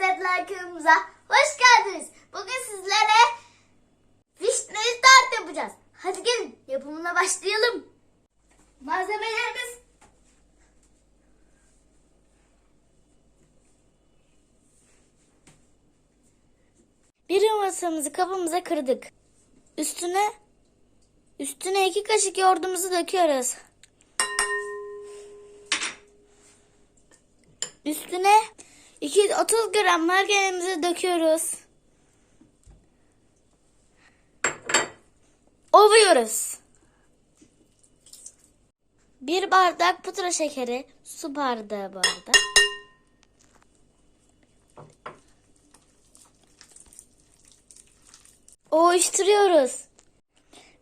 lezzetler köyümüze hoş geldiniz. Bugün sizlere vişneli tart yapacağız. Hadi gelin yapımına başlayalım. Malzemelerimiz Bir yumurtamızı kabımıza kırdık. Üstüne üstüne iki kaşık yoğurdumuzu döküyoruz. Üstüne 230 gram margarinimizi döküyoruz. Ovuyoruz. Bir bardak pudra şekeri, su bardağı bu arada.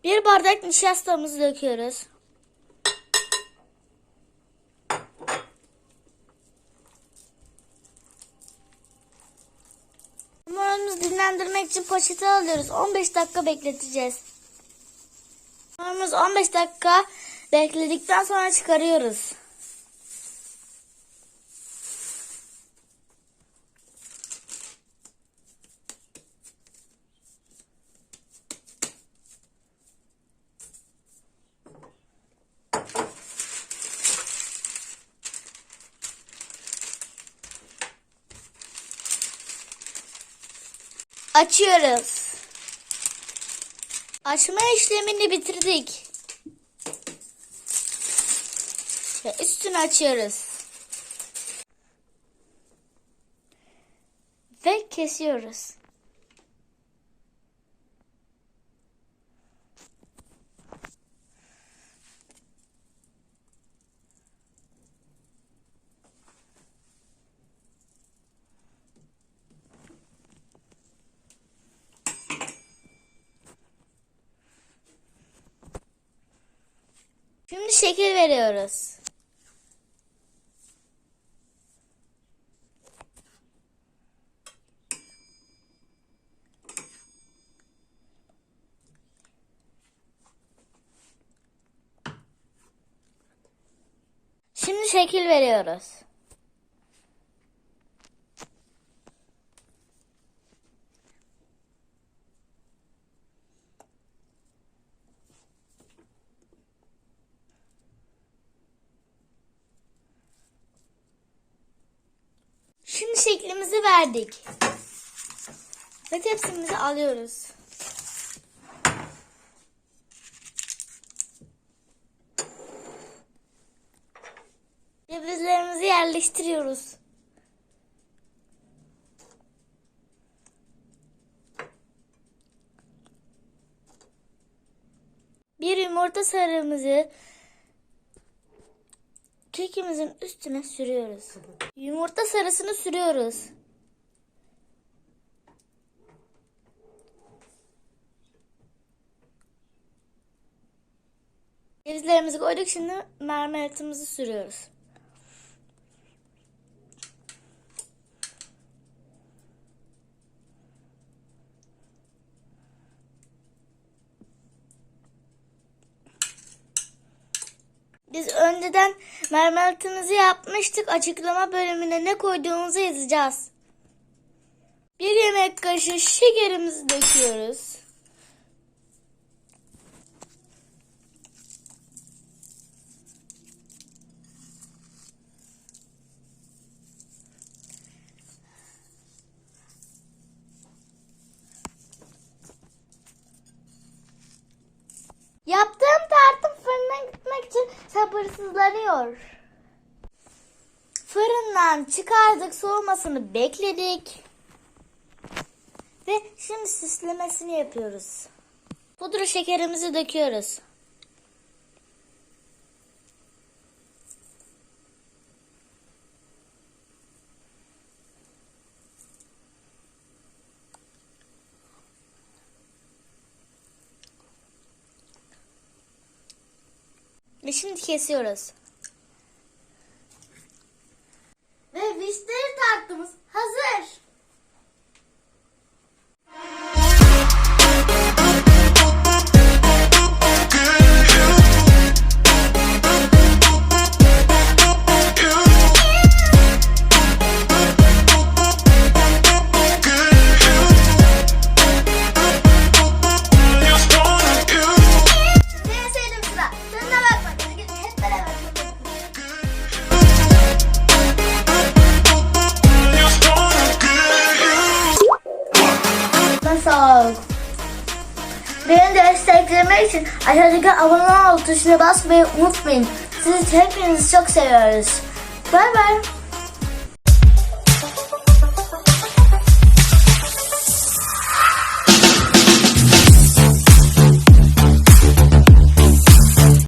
Bir bardak nişastamızı döküyoruz. Dinlendirmek için poşete alıyoruz. 15 dakika bekleteceğiz. Hamurumuz 15 dakika bekledikten sonra çıkarıyoruz. Açıyoruz. Açma işlemini bitirdik. Ve üstünü açıyoruz. Ve kesiyoruz. Şekil veriyoruz. Şimdi şekil veriyoruz. Şimdi şeklimizi verdik. Ve tepsimizi alıyoruz. Cevizlerimizi yerleştiriyoruz. Bir yumurta sarımızı kekimizin üstüne sürüyoruz. Yumurta sarısını sürüyoruz. Cevizlerimizi koyduk şimdi marmelatımızı sürüyoruz. Biz önceden marmelatımızı yapmıştık. Açıklama bölümüne ne koyduğumuzu yazacağız. Bir yemek kaşığı şekerimizi döküyoruz. Sabırsızlanıyor. Fırından çıkardık soğumasını bekledik. Ve şimdi süslemesini yapıyoruz. Pudra şekerimizi döküyoruz. Ve şimdi kesiyoruz. Çok. Beni desteklemek için aşağıdaki abone ol tuşuna basmayı unutmayın. Sizi hepinizi çok seviyoruz. Bay bay.